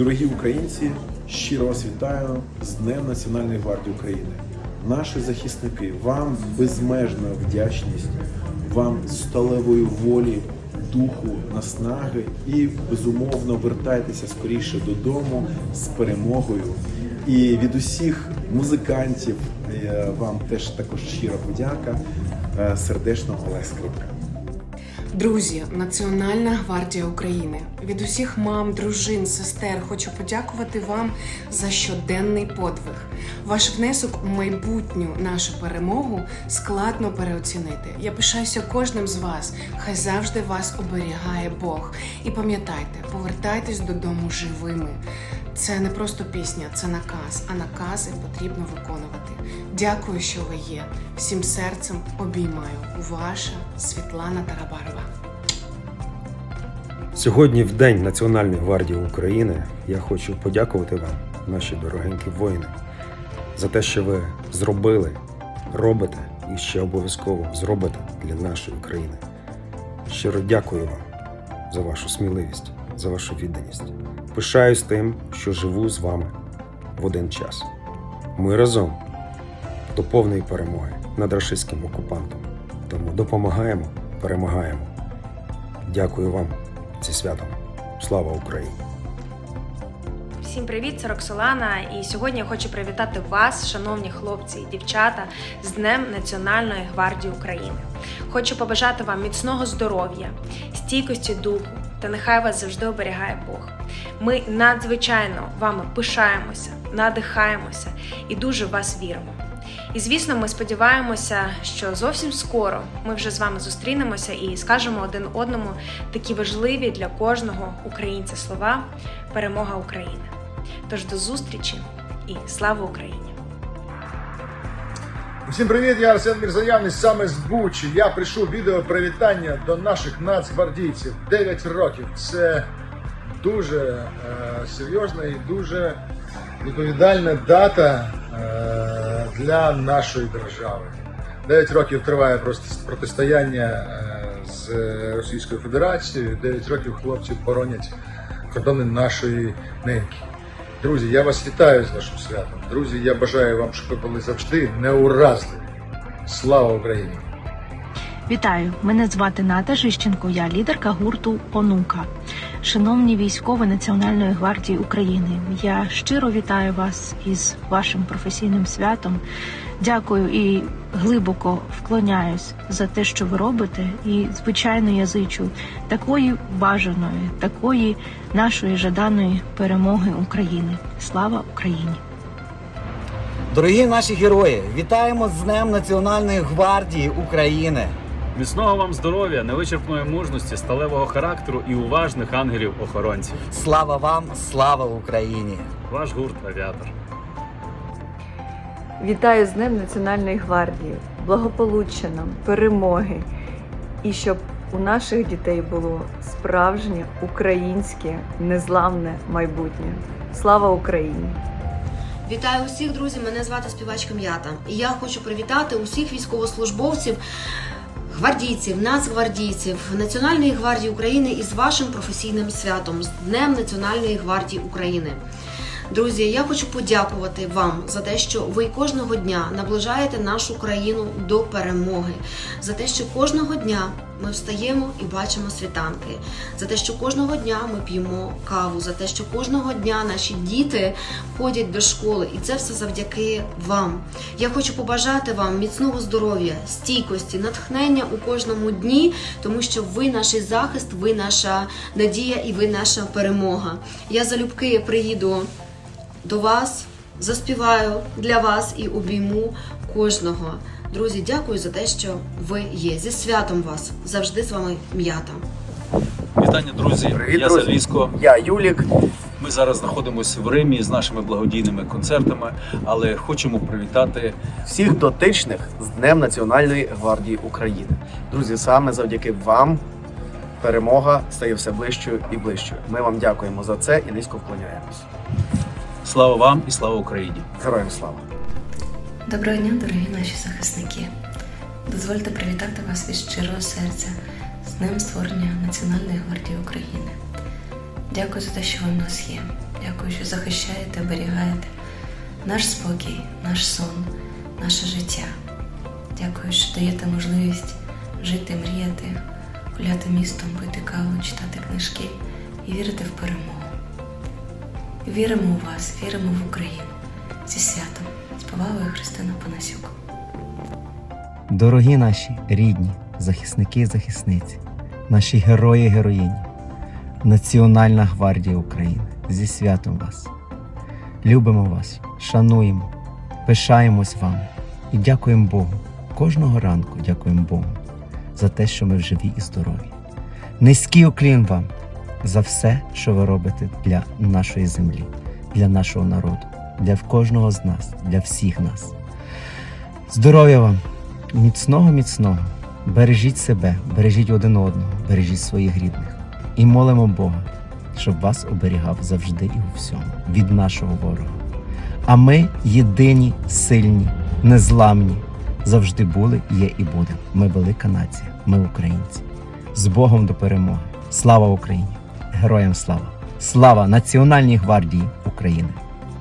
Дорогі українці, щиро вас вітаю з Днем Національної гвардії України. Наші захисники, вам безмежна вдячність, вам сталевої волі, духу, наснаги і безумовно вертайтеся скоріше додому з перемогою. І від усіх музикантів е, вам теж також щира подяка. Е, Сердечно Олег Скрипка. Друзі, Національна гвардія України. Від усіх мам, дружин, сестер хочу подякувати вам за щоденний подвиг. Ваш внесок у майбутню нашу перемогу складно переоцінити. Я пишаюся кожним з вас. Хай завжди вас оберігає Бог. І пам'ятайте, повертайтесь додому живими. Це не просто пісня, це наказ, а накази потрібно виконувати. Дякую, що ви є. Всім серцем обіймаю. Ваша Світлана Тарабарова. Сьогодні, в День Національної гвардії України, я хочу подякувати вам, наші дорогенькі воїни, за те, що ви зробили, робите і ще обов'язково зробите для нашої країни. Щиро дякую вам за вашу сміливість, за вашу відданість. Пишаюсь тим, що живу з вами в один час. Ми разом до повної перемоги над рашистським окупантом. Тому допомагаємо, перемагаємо. Дякую вам зі святом. Слава Україні! Всім привіт, це Роксолана. І сьогодні я хочу привітати вас, шановні хлопці і дівчата, з Днем Національної гвардії України. Хочу побажати вам міцного здоров'я, стійкості духу та нехай вас завжди оберігає Бог. Ми надзвичайно вами пишаємося, надихаємося і дуже в вас віримо. І звісно, ми сподіваємося, що зовсім скоро ми вже з вами зустрінемося і скажемо один одному такі важливі для кожного українця слова перемога України. Тож до зустрічі і слава Україні! Усім привіт, я Арсен Мірзаян саме з Бучі. Я прийшов відео привітання до наших нацгвардійців. 9 років. Це дуже е, серйозна і дуже відповідальна дата е, для нашої держави. 9 років триває просто протистояння е, з Російською Федерацією. 9 років хлопці боронять кордони нашої неньки. Друзі, я вас вітаю з вашим святом. Друзі, я бажаю вам, щоб ви були завжди неуразливі. Слава Україні! Вітаю! Мене звати Ната Жищенко, я лідерка гурту Онука. Шановні військові Національної гвардії України, я щиро вітаю вас із вашим професійним святом. Дякую і глибоко вклоняюсь за те, що ви робите. І звичайно, я зичу такої бажаної, такої нашої жаданої перемоги України. Слава Україні! Дорогі наші герої, вітаємо з Днем Національної гвардії України. Міцного вам здоров'я, невичерпної мужності, сталевого характеру і уважних ангелів-охоронців. Слава вам, слава Україні! Ваш гурт Авіатор. Вітаю з Днем Національної гвардії, благополуччя нам, перемоги і щоб у наших дітей було справжнє українське незламне майбутнє. Слава Україні! Вітаю усіх, друзі! Мене звати співачка М'ята. І я хочу привітати усіх військовослужбовців, гвардійців, нацгвардійців Національної гвардії України із вашим професійним святом, з Днем Національної гвардії України. Друзі, я хочу подякувати вам за те, що ви кожного дня наближаєте нашу країну до перемоги, за те, що кожного дня ми встаємо і бачимо світанки, за те, що кожного дня ми п'ємо каву, за те, що кожного дня наші діти ходять до школи, і це все завдяки вам. Я хочу побажати вам міцного здоров'я, стійкості, натхнення у кожному дні, тому що ви наш захист, ви наша надія і ви наша перемога. Я залюбки приїду до вас, заспіваю для вас і обійму кожного. Друзі, дякую за те, що ви є. Зі святом вас завжди з вами м'ята. Вітання, друзі! Привіт, я друзі. Залізко. Я Юлік. Ми зараз знаходимося в Римі з нашими благодійними концертами, але хочемо привітати всіх дотичних з Днем Національної гвардії України. Друзі, саме завдяки вам перемога стає все ближчою і ближчою. Ми вам дякуємо за це і низько вклоняємось. Слава вам і слава Україні! Героям слава! Доброго дня, дорогі наші захисники. Дозвольте привітати вас від щирого серця з Днем створення Національної гвардії України. Дякую за те, що ви в нас є. Дякую, що захищаєте, оберігаєте наш спокій, наш сон, наше життя. Дякую, що даєте можливість жити, мріяти, гуляти містом, пити каву, читати книжки і вірити в перемогу. Віримо у вас, віримо в Україну. Зі святом, з повагою Христина Панасюк. Дорогі наші рідні захисники і захисниці, наші герої героїні, Національна гвардія України зі святом вас. Любимо вас, шануємо, пишаємось вами і дякуємо Богу. Кожного ранку дякуємо Богу за те, що ми в живі і здорові. Низький уклін вам за все, що ви робите для нашої землі, для нашого народу, для кожного з нас, для всіх нас. Здоров'я вам! Міцного, міцного. Бережіть себе, бережіть один одного, бережіть своїх рідних. І молимо Бога, щоб вас оберігав завжди і у всьому від нашого ворога. А ми єдині, сильні, незламні, завжди були, є і будемо. Ми велика нація, ми українці. З Богом до перемоги. Слава Україні! Героям слава! Слава Національній гвардії України!